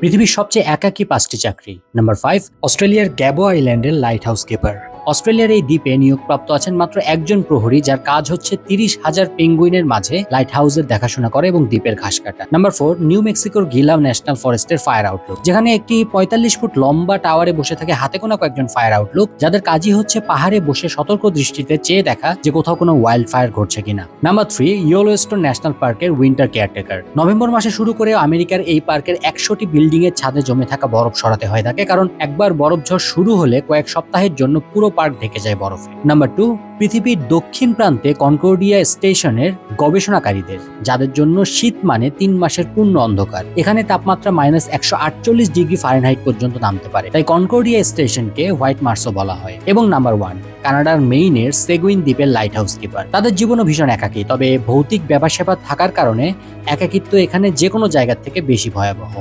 পৃথিবীর সবচেয়ে একাকী পাঁচটি চাকরি নাম্বার ফাইভ অস্ট্রেলিয়ার গ্যাবো আইল্যান্ডের লাইট হাউস কিপার অস্ট্রেলিয়ার এই দ্বীপে নিয়োগপ্রাপ্ত আছেন মাত্র একজন প্রহরী, যার কাজ হচ্ছে তিরিশ হাজার পেঙ্গুইনের মাঝে লাইট হাউসের দেখাশোনা করে এবং দ্বীপের ঘাস কাটা। নাম্বার ফোর নিউ মেক্সিকোর গিলাম ন্যাশনাল ফরেস্টের ফায়ার আউটলুক যেখানে একটি পঁয়তাল্লিশ ফুট লম্বা টাওয়ারে বসে থাকে হাতে গোনা কয়েকজন ফায়ার আউটলুক যাদের কাজই হচ্ছে পাহাড়ে বসে সতর্ক দৃষ্টিতে চেয়ে দেখা যে কোথাও কোনো ওয়াইল্ড ফায়ার ঘটছে কিনা। নাম্বার থ্রি ইয়োলোস্টোন ন্যাশনাল পার্কের উইন্টার কেয়ারটেকার নভেম্বর মাসে শুরু করে আমেরিকার এই পার্কের একশোটি বিল্ডিং এর ছাদে জমে থাকা বরফ সরাতে হয় থাকে কারণ একবার বরফ ঝড় শুরু হলে কয়েক সপ্তাহের জন্য পুরো পার্ক ঢেকে যায় বরফে। নাম্বার টু পৃথিবীর দক্ষিণ প্রান্তে কনকর্ডিয়া স্টেশনের গবেষণাকারীদের, যাদের জন্য শীত মানে তিন মাসের পূর্ণ অন্ধকার। এখানে তাপমাত্রা মাইনাস একশো আটচল্লিশ ডিগ্রি ফারেনহাইট পর্যন্ত নামতে পারে। তাই কনকর্ডিয়া স্টেশনকে হোয়াইট মার্সও বলা হয়। এবং নাম্বার ওয়ান কানাডার মেইনের সেগুইন দ্বীপের লাইট হাউস কিপার তাদের জীবনও ভীষণ একাকী, তবে ভৌতিক ব্যাপার থাকার কারণে একাকিত্ব এখানে যে কোনো জায়গার থেকে বেশি ভয়াবহ।